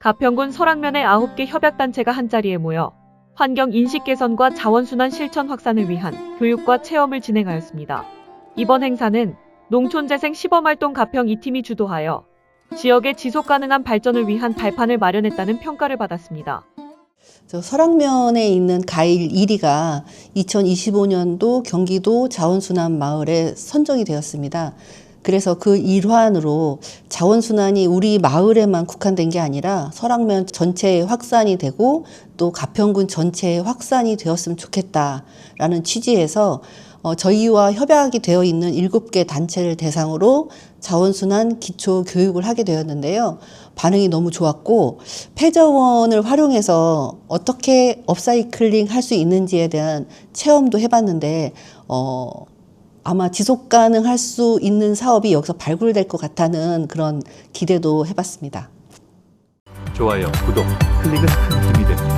가평군 설악면의 9개 협약단체가 한자리에 모여 환경 인식 개선과 자원순환 실천 확산을 위한 교육과 체험을 진행하였습니다. 이번 행사는 농촌재생 시범활동 가평 2팀이 주도하여 지역의 지속 가능한 발전을 위한 발판을 마련했다는 평가를 받았습니다. 저 설악면에 있는 가일 1위가 2025년도 경기도 자원순환 마을에 선정이 되었습니다. 그래서 그 일환으로 자원순환이 우리 마을에만 국한된 게 아니라 설악면 전체에 확산이 되고 또 가평군 전체에 확산이 되었으면 좋겠다라는 취지에서 어, 저희와 협약이 되어 있는 7개 단체를 대상으로 자원순환 기초 교육을 하게 되었는데요. 반응이 너무 좋았고 폐저원을 활용해서 어떻게 업사이클링 할 수 있는지에 대한 체험도 해봤는데 어, 아마 지속 가능할 수 있는 사업이 여기서 발굴될 것 같다는 그런 기대도 해봤습니다. 좋아요, 구독, 클릭은 큰 힘이 됩니다.